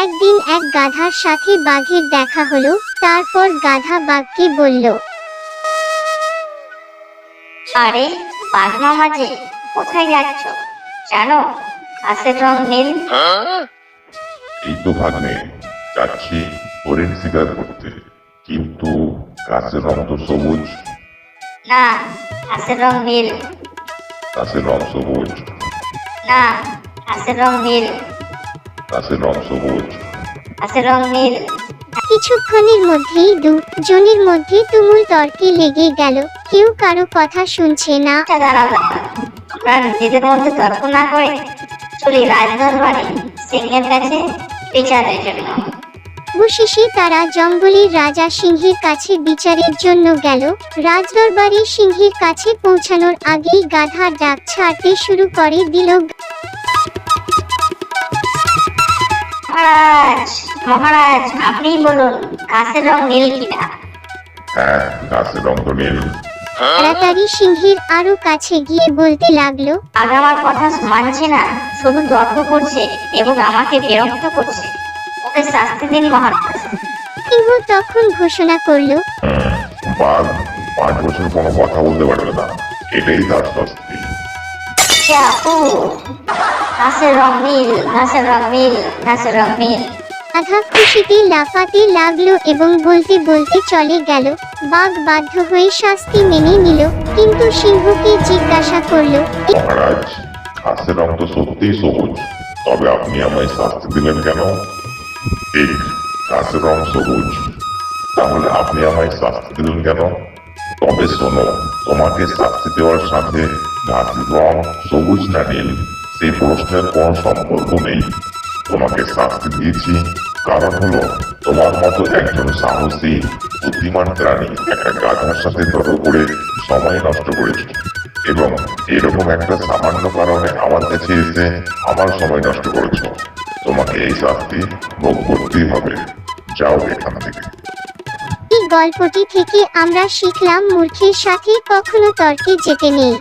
একদিন এক গাধার সাথে বাঘের দেখা হলো তারপর গাধা বাঘকে বলল আরে বাঘ মামা যে কোথায় যাচ্ছ? জানো ঘাসের রং নীল। এই তো ভাগ্নে যাচ্ছি হরিণ শিকার করতে কিন্তু গাছের রং তো সবুজ। না ঘাসের রং নীল। গাছের রং সবুজ। না ঘাসের রং নীল। রং সবুজ রং নীল কিছুক্ষণের মধ্যেই দুজনের মধ্যে তুমুল তর্কে লেগে গেল। কেউ কারও কথা শুনছে না। আচ্ছা দাঁড়াও দাঁড়াও। আমরা নিজেদের মধ্যে তর্ক না করে চলি রাজদরবারে সিংহের কাছে বিচারের জন্য। অবশেষে তারা জঙ্গলের রাজা সিংহের কাছে বিচারের জন্য গেল। রাজদরবারে সিংহের কাছে পৌঁছানোর আগেই গাধা ডাক ছাড়তে শুরু করে দিল। মহারাজ আপনিই বলুন ঘাসের রং নীল কিনা? হ্যাঁ গাছের রং তো নীল। তাড়াতাড়ি সিংহের আরও কাছে গিয়ে বলতে লাগল আগে আমার কথা মানছে না শুধু তর্ক করছে এবং আমাকে বিরক্ত করছে। ওকে শাস্তি দিন মহারাজ। সিংহ তখন ঘোষণা করল বাঘ পাঁচ বছর কোনো কথা বলতে পারবে না। এটাই তার শাস্তি। ঘাসের রং নীল ঘাসের রং নীল ঘাসের রং নীল। আধা খুশিতে লাফাতে লাগল এবং বলতে বলতে চলে গেল। বাঘ বাধ্য হয়ে শাস্তি মেনে নিল, কিন্তু সিংহকে জিজ্ঞাসা করল মহারাজ গাছের রং তো সত্যিই সবুজ। তবে আপনি আমায় শাস্তি দিলেন কেন? ঠিক গাছের রং সবুজ। তাহলে আপনি আমায় শাস্তি দিলেন কেন? তবে শোনো, তোমাকে শাস্তি দেওয়ার সাথে গাছের রং, সবুজ না নীল। সেই প্রশ্নের কোনো সম্পর্ক নেই। তোমাকে শাস্তি দিয়েছি। কারণ হলো, তোমার মতো একজন সাহসী, বুদ্ধিমান প্রাণী একটা গাধার সাথে তর্ক করে সময় নষ্ট করেছে। এবং এরকম একটা সামান্য কারণে আমার কাছে এসে আমার সময় নষ্ট করেছ। তোমাকে এই শাস্তি ভোগ করতেই হবে। যাও এখান থেকে। এই গল্পটি থেকে আমরা শিখলাম মূর্খের সাথে কখনো তর্কে যেতে নেই।